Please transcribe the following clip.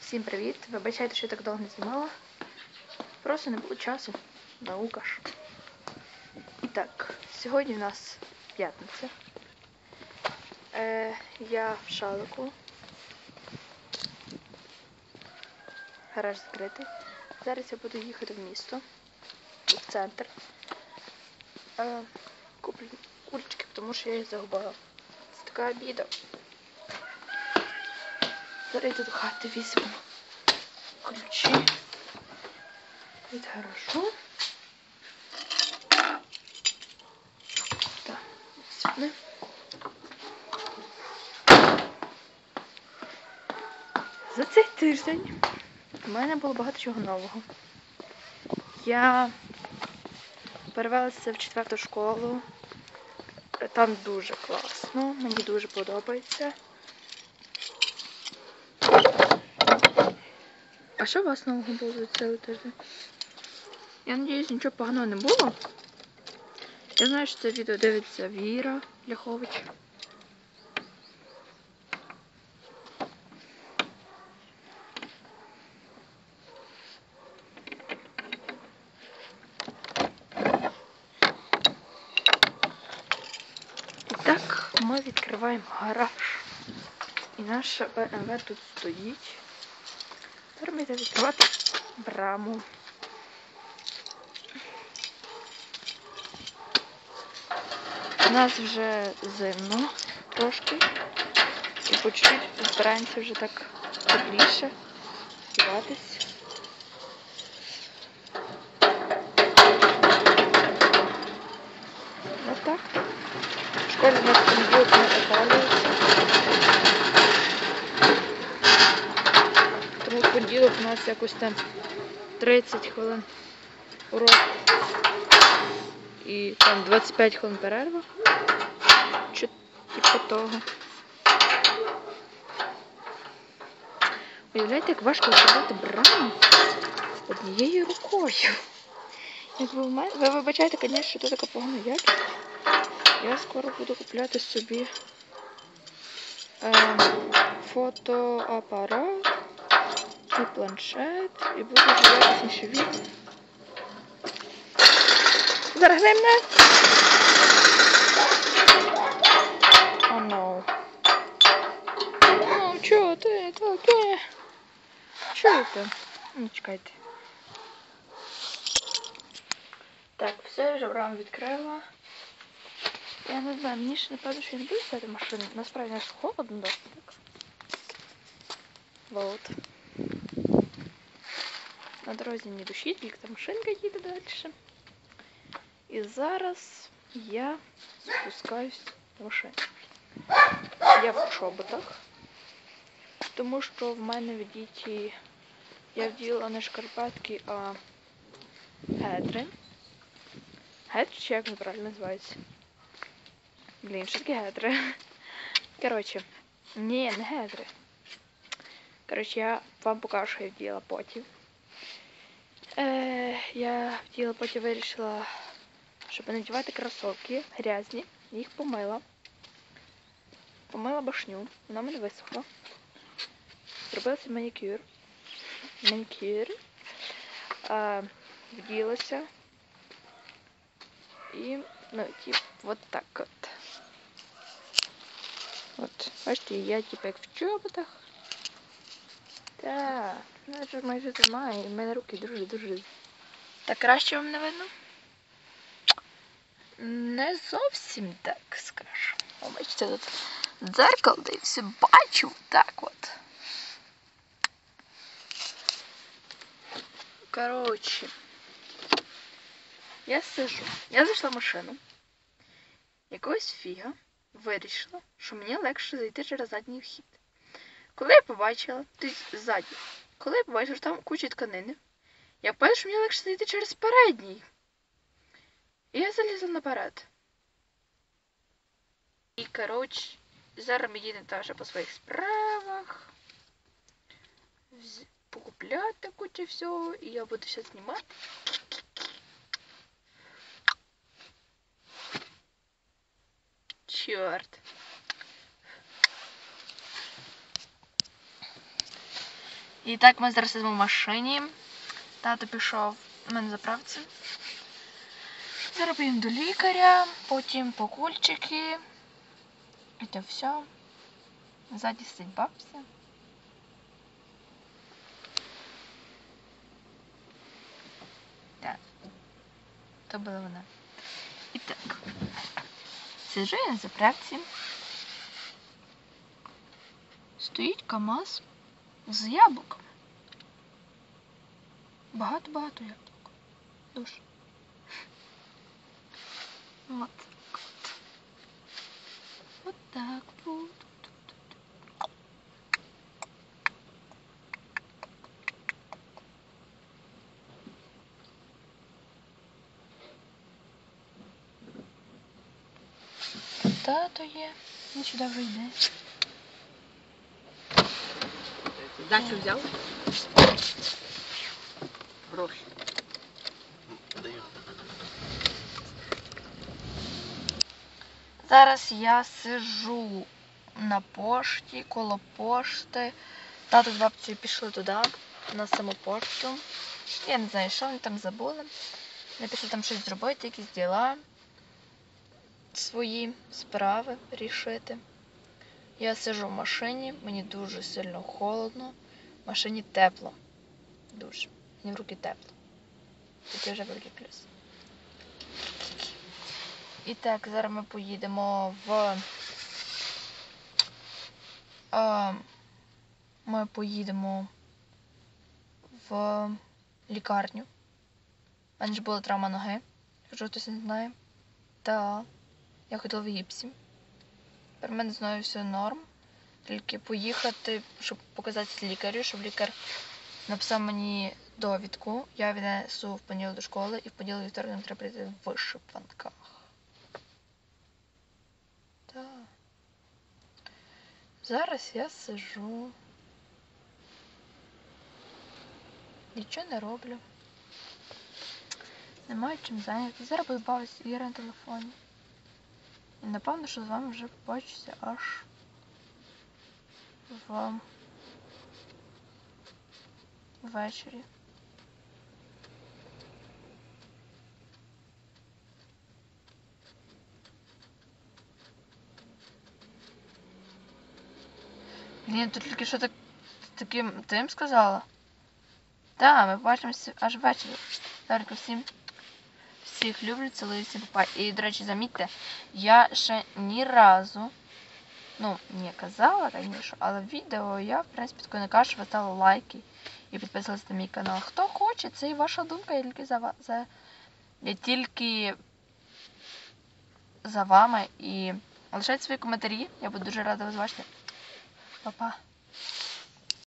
Всім привіт! Вибачайте, що я так довго не знімала. Просто не було часу. Наука ж. І так, сьогодні у нас п'ятниця. Е, я в шалику. Гараж закритий. Зараз я буду їхати в місто, в центр. Е, куплю курочки, тому що я їх загубила. Це така біда. Зараз йду до хати візьму ключі від гаражу. Так. За цей тиждень у мене було багато чого нового. Я перевелася в четверту школу. Там дуже класно, мені дуже подобається. А що у вас нового було за цілий тиждень? Я надіюсь, нічого поганого не було. Я знаю, що це відео дивиться Віра Ляхович. І так, ми відкриваємо гараж. І наша БМВ тут стоїть. Тепер ми відкривати браму. У нас вже зимно трошки. І по чуть-чуть збираємося вже так тепліше співатись. Ось так. В школі у нас не опалюється. Тому в понеділок у нас якось там 30 хвилин урок і там 25 хвилин перерва. Чи типу того. Уявляєте, як важко зробити браму однією рукою. Якби в мене... Ви вибачайте, звісно, що це така погана якість. Я скоро буду купляти собі ем, фотоапарат і планшет, і буду вже якісніше відео. Зараз мене. О, no. Ну, чого ти таке? Чого ти? Ну, чекайте. Так, все, вже браму відкрила. Я не знаю, мені ще напевно, що я не буду в машину. Насправді аж холодно досить. Вот. На дорозі ні душі, тільки там машинка їде далі. І зараз я спускаюсь в машину. Я в чоботах, тому що в мене вдіті я вділа не шкарпетки, а гетри. Гетри чи як вони правильно називаються? Блін, що таке гетри? Коротше, ні, не гетри. Коротше, я вам покажу, що я вділа потім. Е, я вділа потім вирішила, щоб надівати кросовки грязні. Їх помила. Помила башню, вона мене висохла. Зробила собі манікюр. Манікюр. Е, вділася. І, ну, тип, вот так от. От, бачите, я типу як в чоботах. Так, ну майже зима, і в мене руки дуже-дуже. Так краще вам не видно? Не зовсім так скажу. О, бачите, тут дзеркало, де все бачу. Так от. Коротше. Я сижу. Я зайшла в машину. Якогось фіга вирішила, що мені легше зайти через задній вхід. Коли я побачила, ти ззаді, коли я побачила, що там куча тканини, я впевнена, що мені легше зайти через передній. І я залізла наперед. І, коротше, зараз ми там вже по своїх справах. Покупляти кучу всього, і я буду все знімати. Чорт. І так ми зараз сидимо в машині. Тато пішов у мене заправці. Зараз до лікаря, потім по кульчики. І то все. Ззаді сидить бабця. Так. То була вона. І так. Сиджу я на заправці. Стоїть КАМАЗ з яблуками. Багато-багато яблук. Дуже. От так от. От так от. Тато є. Він сюди вже йде. Дачу взяв? Гроші. Зараз я сижу на пошті, коло пошти. Тато з бабцею пішли туди, на саму пошту. Я не знаю, що вони там забули. Вони пішли там щось зробити, якісь діла, свої справи рішити. Я сижу в машині, мені дуже сильно холодно. В машині тепло. Дуже. Мені в руки тепло. Це вже великий плюс. І так, зараз ми поїдемо в. Ми поїдемо в лікарню. У мене ж була травма ноги, якщо хтось не знає. Та я ходила в гіпсі. Тепер мене з ногою все норм. Тільки поїхати, щоб показати лікарю, щоб лікар написав мені довідку. Я віднесу в понеділок до школи і в понеділок вівторок нам треба прийти в вишиванках. Так. Зараз я сижу. Нічого не роблю. Не маю чим зайнятися. Зараз буду бавитися ігри на телефоні. І напевно, що з вами вже побачуся аж в ввечері. Блін, тут тільки що так таким тим сказала. Так, ми побачимося аж ввечері. Зараз всім всіх люблю, цілую всім папа. І, до речі, замітьте, я ще ні разу, ну, не казала, раніше, але в відео я, в принципі, такої не кажу, що ви лайки і підписалися на мій канал. Хто хоче, це і ваша думка, я тільки за, за я тільки за вами і лишайте свої коментарі. Я буду дуже рада вас бачити. Па-па.